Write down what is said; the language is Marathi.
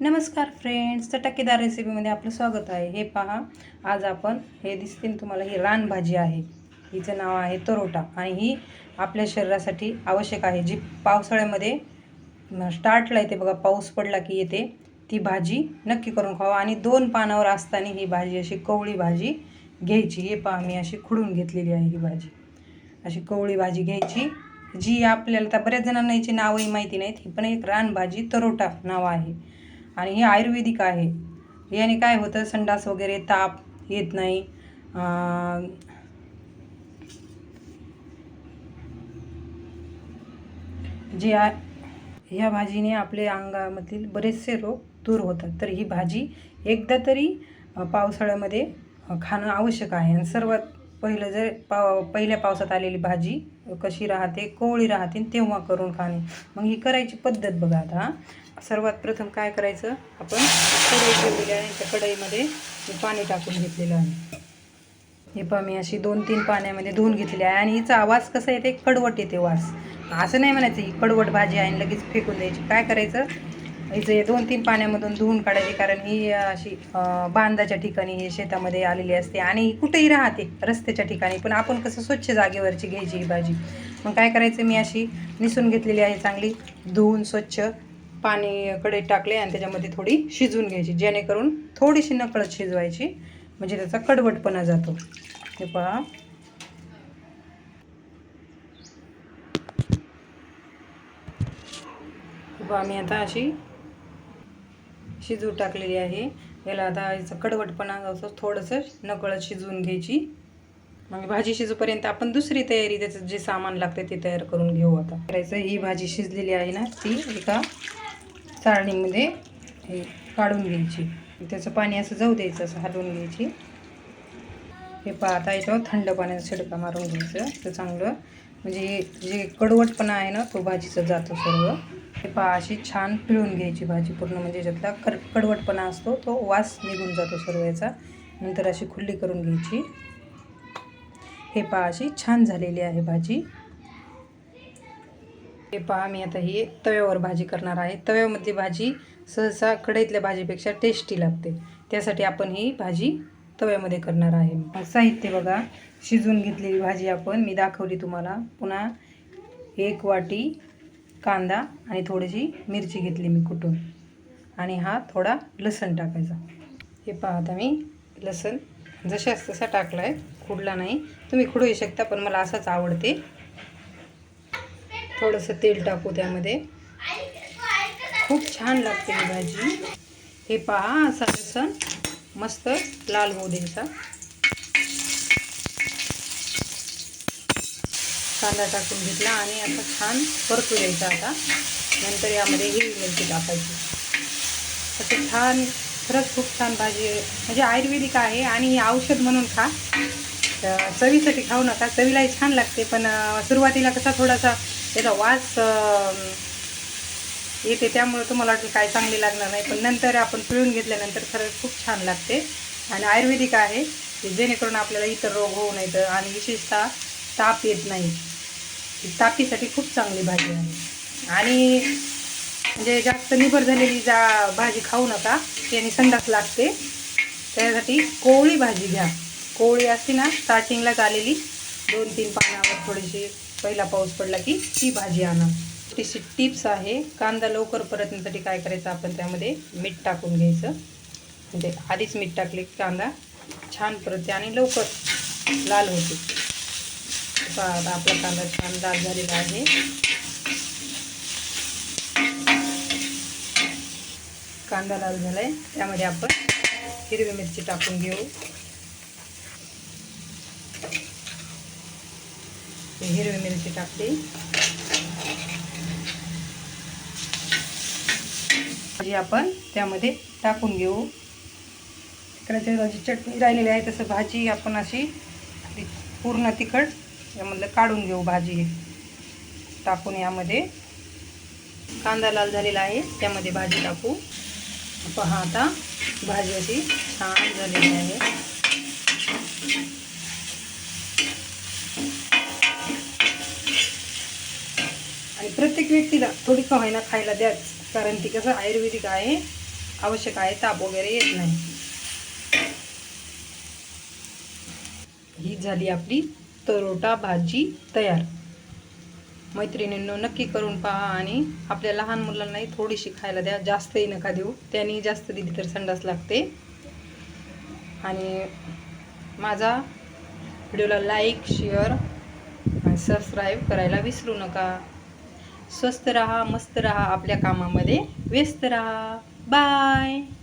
नमस्कार फ्रेंड्स चटकेदार रेसिपीमध्ये आपलं स्वागत आहे. हे पहा आज आपण हे दिसतील तुम्हाला ही रानभाजी आहे. हिचं नाव आहे तरोटा आणि ही आपल्या शरीरासाठी आवश्यक आहे. जी पावसाळ्यामध्ये स्टार्टला येते बघा पाऊस पडला की येते ती भाजी नक्की करून खावा. आणि दोन पानावर असताना ही भाजी अशी कवळी भाजी घ्यायची. हे पहा मी अशी खुडून घेतलेली आहे ही भाजी. अशी कवळी भाजी घ्यायची जी आपल्याला तर बऱ्याच जणांना याची नावही माहिती नाहीत. ही पण एक रानभाजी तरोटा नाव आहे. आणि हे आयुर्वेदिक आहे. याने काय होतं? संडास वगैरे ताप येत नाही. जे आ ह्या भाजीने आपले अंगामधील बरेचसे रोग दूर होतात. तर ही भाजी एकदा तरी पावसाळ्यामध्ये खाणं आवश्यक आहे. आणि सर्वात पहिलं जर पाव पहिल्या पावसात आलेली भाजी कशी राहते कोवळी राहते तेव्हा करून खाणे. मग ही करायची पद्धत बघा आता सर्वात प्रथम काय करायचं आपण कढई ठेवलेली आहे त्या कढईमध्ये पाणी टाकून घेतलेलं आहे. हे पहा मी अशी दोन तीन पाण्यामध्ये धुवून घेतलेली आहे आणि हिचा आवाज कसा येते कडवट येते वास. असं नाही म्हणायचं ही कडवट भाजी आहे आणि लगेच फेकून द्यायची. काय करायचं हिचे दोन तीन पाण्यामधून धुवून काढायची कारण ही अशी बांधाच्या ठिकाणी हे शेतामध्ये आलेली असते आणि कुठेही राहते रस्त्याच्या ठिकाणी. पण आपण कसं स्वच्छ जागेवरची घ्यायची ही भाजी. मग काय करायचं मी अशी निसून घेतलेली आहे चांगली धुवून स्वच्छ पाणीकडे टाकले आणि त्याच्यामध्ये थोडी शिजवून घ्यायची जेणेकरून थोडीशी नकळत शिजवायची म्हणजे त्याचा कडवटपणा जातो. हे पहा. आम्ही पहा मी आता अशी शिजू टाकलेली आहे. याला आता याचा कडवटपणा असं थोडंसं नकळत शिजवून घ्यायची. मग भाजी शिजूपर्यंत आपण दुसरी तयारी त्याचं जे सामान लागतं ते तयार करून घेऊ आता. करायचं ही भाजी शिजलेली आहे ना ती एका चाळणीमध्ये हे काढून घ्यायची. त्याचं पाणी असं जाऊ द्यायचं असं हलवून घ्यायची. हे पाहता येतो याच्यावर थंड पाण्याचा शिडका मारून घ्यायचं तर चांगलं. म्हणजे जे कडवटपणा आहे ना तो भाजीचा जातो सर्व. हे पहा अशी छान पिळून घ्यायची भाजी पूर्ण. म्हणजे ज्यातला कड कडवटपणा असतो तो वास निघून जातो सर्व याचा. नंतर अशी खुल्ली करून घ्यायची. हे पहा अशी छान झालेली आहे भाजी. हे पहा मी आता ही तव्यावर भाजी करणार आहे. तव्यामध्ये भाजी सहसा कढईतल्या भाजीपेक्षा टेस्टी लागते. त्यासाठी आपण ही भाजी तव्यामध्ये करणार आहे. साहित्य बघा शिजवून घेतलेली भाजी आपण. मी दाखवली तुम्हाला. पुन्हा एक वाटी कांदा आणि थोडीशी मिरची घेतली मी कुटून आणि हा थोडा लसण टाकायचा. हे पहा मी लसण जशाच तसा टाकला आहे खुडला नाही. तुम्ही खुडू शकता पण मला असाच आवडते. थोडंसं तेल टाकू त्यामध्ये. खूप छान लागते ही भाजी. हे पहा असा लसण मस्त लाल होऊ द्यायचा. कांदा टाकून घेतला आणि आता छान परतू द्यायचा आता. नंतर यामध्ये हिरवी मिरची टाकायची. असं छान खरंच खूप छान भाजी आहे. म्हणजे आयुर्वेदिक आहे आणि ही औषध म्हणून खा. तर चवीसाठी खाऊ नका. चवीलाही छान लागते पण सुरुवातीला कसा थोडासा त्याचा वास येते त्यामुळे तुम्हाला वाटेल काय चांगली लागणार नाही पण नंतर आपण पिळून घेतल्यानंतर खरंच खूप छान लागते. आणि आयुर्वेदिक आहे की जेणेकरून आपल्याला इतर रोग होऊ नयेत. आणि विशेषतः ताप येत नाही. ही तापीसाठी खूप चांगली भाजी आहे. आणि म्हणजे जास्त निबर झालेली जा भाजी खाऊ नका त्याने संडास लागते. त्यासाठी कोवळी भाजी घ्या. कोवळी असते ना स्टार्टिंगलाच आलेली दोन तीन पानावर थोडीशी पहिला पाऊस पडला की ती भाजी आणा. छोटीशी टिप्स आहे कांदा लवकर परतण्यासाठी काय करायचं आपण त्यामध्ये मीठ टाकून घ्यायचं. म्हणजे आधीच मीठ टाकले की कांदा छान परतते आणि लवकर लाल होते. आपला कांदा छान लाल झालेला आहे. कांदा लाल झाला आहे त्यामध्ये आपण हिरवी मिरची टाकून घेऊ. हिरवी मिरची टाकली जी आपण त्यामध्ये टाकून घेऊ. तिकडे भाजी चटणी राहिलेली आहे तसं भाजी आपण अशी पूर्ण तिखट यामधलं काढून घेऊ भाजी. टाकून यामध्ये. कांदा लाल झालेला आहे त्यामध्ये भाजी टाकू. पहा आता भाजी अशी छान झालेली आहे. आणि प्रत्येक व्यक्तीला थोडी का खायला द्याच कारण ती कसं आयुर्वेदिक आहे आवश्यक आहे ताप वगैरे येत नाही. ही झाली आपली तरोटा भाजी तयार. मैत्रिणींनो नक्की करून पहा आणि आपल्या लहान मुलांनाही थोडीशी खायला द्या. जास्तही नका देऊ. त्यांनी जास्त दिली तर संडास लागते. आणि माझा व्हिडिओला लाईक शेअर आणि सबस्क्राईब करायला विसरू नका. स्वस्त रहा मस्त रहा आपल्या कामामध्ये. व्यस्त रहा. बाय!